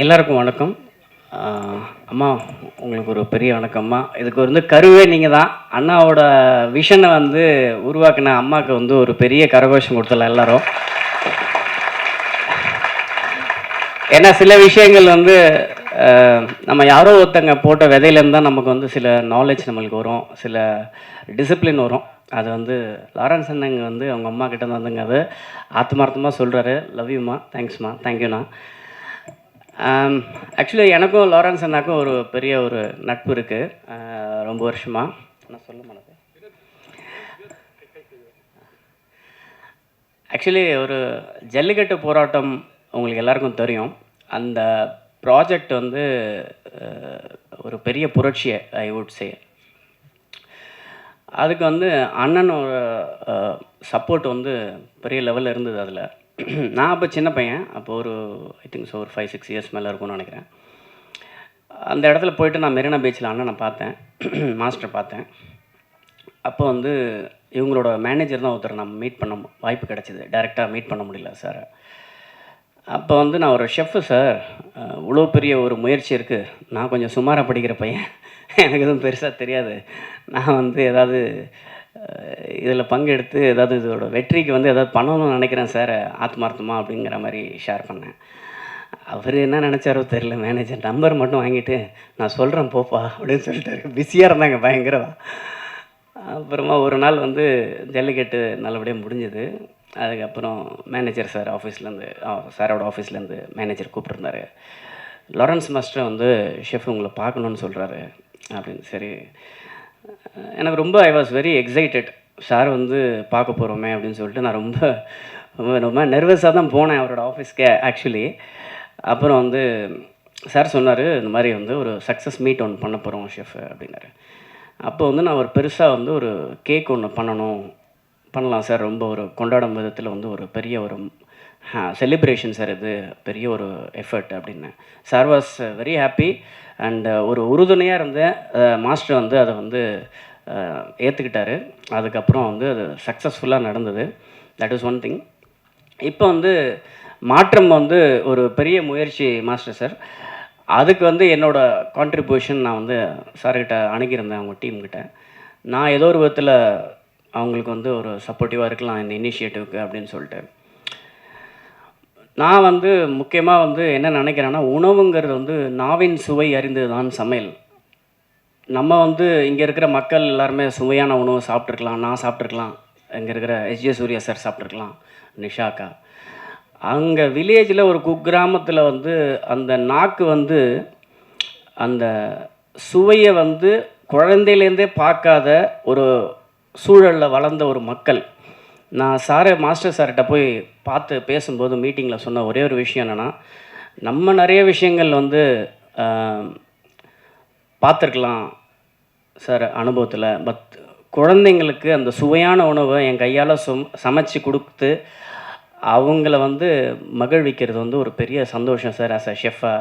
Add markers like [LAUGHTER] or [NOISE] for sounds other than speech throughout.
எல்லாருக்கும் வணக்கம். அம்மா உங்களுக்கு ஒரு பெரிய வணக்கம்மா இதுக்கு வந்து கருவே நீங்கள் தான். அண்ணாவோட விஷனை வந்து உருவாக்கின அம்மாவுக்கு வந்து ஒரு பெரிய கரகோஷம் கொடுத்தல எல்லாரும். ஏன்னா சில விஷயங்கள் வந்து நம்ம யாரோ ஒருத்தங்க போட்ட விதையிலேருந்து தான் நமக்கு வந்து சில நாலேஜ் நம்மளுக்கு வரும். சில டிசிப்ளின் வரும். அது வந்து லாரன்ஸ் அண்ணங்க வந்து அவங்க அம்மா கிட்ட வந்துங்க அது. ஆத்மார்த்தமாக சொல்கிறாரு லவ்யூம்மா தேங்க்ஸ்மா தேங்க்யூண்ணா Um, ஆக்சுவலி எனக்கும் லாரன்ஸ் அண்ணாக்கும் ஒரு பெரிய ஒரு நட்பு இருக்குது uh, ரொம்ப வருஷமாக நான் சொல்ல மாட்டேன் ஆக்சுவலி ஒரு ஜல்லிக்கட்டு போராட்டம் உங்களுக்கு எல்லாருக்கும் தெரியும். அந்த ப்ராஜெக்ட் வந்து uh, ஒரு பெரிய புரட்சியை ஐ வுட் சே அதுக்கு வந்து அண்ணனோட uh, சப்போர்ட் வந்து பெரிய லெவலில் இருந்தது அதில். [CLEARS THROAT] நான் அப்போ சின்ன பையன். அப்போ ஒரு ஐ திங்க் ஸோ ஒரு ஃபைவ் சிக்ஸ் இயர்ஸ் மேலே இருக்கும்னு நினைக்கிறேன். அந்த இடத்துல போயிட்டு நான் மெரினா பீச்சில் அண்ணனை பார்த்தேன். [CLEARS THROAT] மாஸ்டர் பார்த்தேன். அப்போ வந்து இவங்களோட மேனேஜர் தான் ஒருத்தர் நான் மீட் பண்ண வாய்ப்பு கிடச்சிது. டேரெக்டாக மீட் பண்ண முடியல சார் அப்போ வந்து நான் ஒரு ஷெஃப்பு சார் இவ்வளோ பெரிய ஒரு முயற்சி இருக்குது நான் கொஞ்சம் சுமாராக படிக்கிற பையன். [LAUGHS] எனக்கு எதுவும் பெருசாக தெரியாது. நான் வந்து ஏதாவது இதில் பங்கெடுத்து ஏதாவது இதோட வெற்றிக்கு வந்து ஏதாவது பண்ணணும்னு நினைக்கிறேன் சார் ஆத்மார்த்தமா அப்படிங்கிற மாதிரி ஷேர் பண்ணேன். அவர் என்ன நினச்சாரோ தெரில மேனேஜர் நம்பர் மட்டும் வாங்கிட்டு நான் சொல்கிறேன் போப்பா அப்படின்னு சொல்லிட்டாரு. பிஸியாக இருந்தாங்க பயங்கரவா அப்புறமா ஒரு நாள் வந்து ஜல்லிக்கட்டு நல்லபடியாக முடிஞ்சது. அதுக்கப்புறம் மேனேஜர் சார் ஆஃபீஸ்லேருந்து சாரோட ஆஃபீஸ்லேருந்து மேனேஜர் கூப்பிட்ருந்தாரு லாரன்ஸ் மாஸ்டர் வந்து ஷெஃப் உங்களை பார்க்கணுன்னு சொல்கிறாரு அப்படின்னு. சரி எனக்கு ரொம்ப I was very excited sir வந்து பார்க்க போகிறோமே அப்படின்னு சொல்லிட்டு நான் ரொம்ப ரொம்ப ரொம்ப நர்வஸாக தான் போனேன் அவரோட ஆஃபீஸ்க்கே ஆக்சுவலி அப்புறம் வந்து சார் சொன்னார் இந்த மாதிரி வந்து ஒரு சக்ஸஸ் மீட் ஒன்று பண்ண போகிறோம் ஷெஃப் அப்படின்னாரு. அப்போ வந்து நான் ஒரு பெருசாக வந்து ஒரு கேக் ஒன்று பண்ணணும் பண்ணலாம் சார் ரொம்ப ஒரு கொண்டாடும் விதத்தில் வந்து ஒரு பெரிய ஒரு செலிப்ரேஷன் சார் இது பெரிய ஒரு எஃபர்ட் அப்படின்னு. Sir was very happy and ஒரு உறுதுணையாக இருந்த மாஸ்டர் வந்து அதை வந்து ஏற்றுக்கிட்டாரு அதுக்கப்புறம் வந்து அது சக்ஸஸ்ஃபுல்லாக நடந்தது. தட் இஸ் ஒன் திங் இப்போ வந்து மாற்றம் வந்து ஒரு பெரிய முயற்சி மாஸ்டர் சார் அதுக்கு வந்து என்னோட கான்ட்ரிபியூஷன் நான் வந்து சார்கிட்ட அணுகியிருந்தேன் அவங்க டீம்கிட்ட நான் ஏதோ ஒரு விதத்தில் அவங்களுக்கு வந்து ஒரு சப்போர்ட்டிவாக இருக்கலாம் இந்த இனிஷியேட்டிவ்க்கு அப்படின்னு சொல்லிட்டு. நான் வந்து முக்கியமாக வந்து என்ன நினைக்கிறேன்னா உணவுங்கிறது வந்து நாவின் சுவை அறிந்து தான் சமையல். நம்ம வந்து இங்கே இருக்கிற மக்கள் எல்லாருமே சுவையான உணவு சாப்பிட்ருக்கலாம் நான் சாப்பிட்ருக்கலாம் இங்கே இருக்கிற எஸ்ஜே சூர்யா சார் சாப்பிட்ருக்கலாம் நிஷாக்கா. அங்கே வில்லேஜில் ஒரு குக்கிராமத்தில் வந்து அந்த நாக்கு வந்து அந்த சுவையை வந்து குழந்தையிலேருந்தே பார்க்காத ஒரு சூழலில் வளர்ந்த ஒரு மக்கள். நான் சாரை மாஸ்டர் சார்கிட்ட போய் பார்த்து பேசும்போது மீட்டிங்கில் சொன்ன ஒரே ஒரு விஷயம் என்னென்னா நம்ம நிறைய விஷயங்கள் வந்து பார்த்துருக்கலாம் சார் அனுபவத்தில். பட் குழந்தைங்களுக்கு அந்த சுவையான உணவை என் கையால் சும் சமைச்சு கொடுத்து அவங்கள வந்து மகிழ்விக்கிறது வந்து ஒரு பெரிய சந்தோஷம் சார் ஆஸ் அ ஷெஃபாக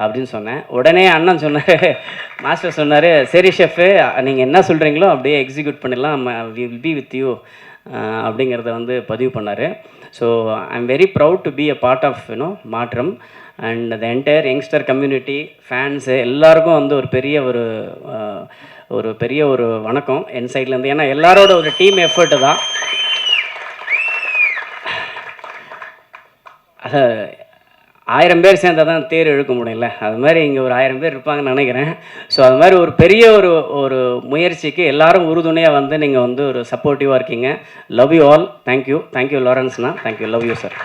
அப்படின்னு சொன்னேன். உடனே அண்ணன் சொன்னார் [LAUGHS] மாஸ்டர் சொன்னார் சரி ஷெஃபு நீங்கள் என்ன சொல்கிறீங்களோ அப்படியே எக்ஸிக்யூட் பண்ணிடலாம். வில் பி வித் யூ அப்படிங்கிறத வந்து பதிவு பண்ணார். So I am very proud to be a part of you know மாற்றம். And the entire youngster community fans எல்லாருக்கும் வந்து ஒரு பெரிய ஒரு ஒரு பெரிய ஒரு வணக்கம் என் சைட்லேருந்து ஏன்னா எல்லாரோட ஒரு டீம் எஃபர்ட்டு தான். ஆயிரம் பேர் சேர்ந்தால் தான் தேர் இழுக்க முடியல. அது மாதிரி இங்கே ஒரு ஆயிரம் பேர் இருப்பாங்கன்னு நினைக்கிறேன். ஸோ அது மாதிரி ஒரு பெரிய ஒரு ஒரு முயற்சிக்கு எல்லாரும் உறுதுணையாக வந்து நீங்கள் வந்து ஒரு சப்போர்ட்டிவாக இருக்கீங்க. Love you all thank you thank you லாரன்ஸ்னா thank you love you sir